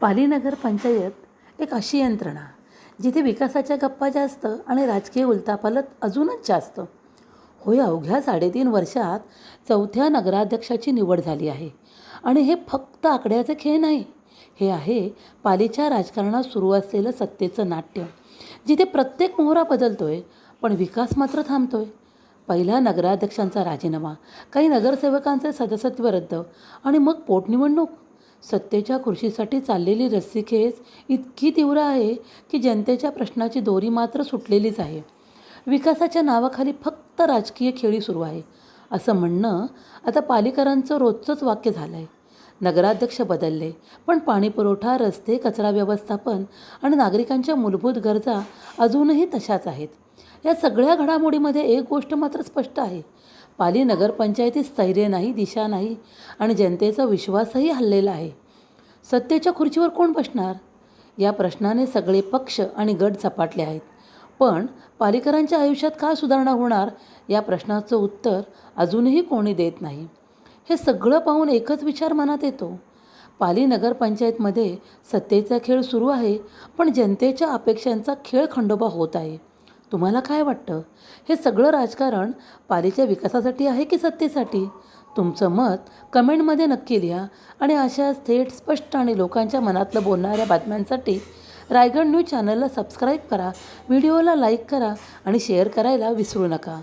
पाली नगर पंचायत एक अशी यंत्रणा जिथे विकासाच्या गप्पा जास्त आणि राजकीय उलतापालत अजूनच जास्त. होय अवघ्या साडेतीन वर्षात चौथ्या नगराध्यक्षाची निवड झाली आहे आणि हे फक्त आकड्याचे खेळ नाही हे आहे पालीच्या राजकारणात सुरू असलेलं सत्तेचं नाट्य जिथे प्रत्येक मोहरा बदलतोय पण विकास मात्र थांबतोय. पहिला नगराध्यक्षांचा राजीनामा काही नगरसेवकांचे सदस्यत्व रद्द आणि मग पोटनिवडणूक. सत्तेच्या खुर्शीसाठी चाललेली रस्सीखेच इतकी तीव्र आहे की जनतेच्या प्रश्नाची दोरी मात्र सुटलेलीच आहे. विकासाच्या नावाखाली फक्त राजकीय खेळी सुरू आहे. असं म्हणणं आता पालिकरांचं रोजचंच वाक्य झालं आहे नगराध्यक्ष बदलले पण पाणीपुरवठा रस्ते कचरा व्यवस्थापन आणि नागरिकांच्या मूलभूत गरजा अजूनही तशाच आहेत. या सगळ्या घडामोडीमध्ये एक गोष्ट मात्र स्पष्ट आहे. पाली नगरपंचायतीत स्थैर्य नाही दिशा नाही आणि जनतेचा विश्वासही हल्लेला आहे. सत्तेच्या खुर्चीवर कोण बसणार? या प्रश्नाने सगळे पक्ष आणि गट झपाटले आहेत. पण पालिकरांच्या आयुष्यात का सुधारणा होणार? या प्रश्नाचं उत्तर अजूनही कोणी देत नाही. हे सगळं पाहून एकच विचार मनात येतो. पाली नगरपंचायतमध्ये सत्तेचा खेळ सुरू आहे पण जनतेच्या अपेक्षांचा खेळ खंडोबा होत आहे. तुम्हाला काय वाटतं? हे सगळं राजकारण पालीच्या विकासासाठी आहे की सत्तेसाठी? तुमचं मत कमेंटमध्ये नक्की लिहा आणि अशा थेट स्पष्ट आणि लोकांच्या मनातलं बोलणाऱ्या बातम्यांसाठी रायगड न्यूज चॅनलला सबस्क्राईब करा व्हिडिओला लाईक करा आणि शेअर करायला विसरू नका.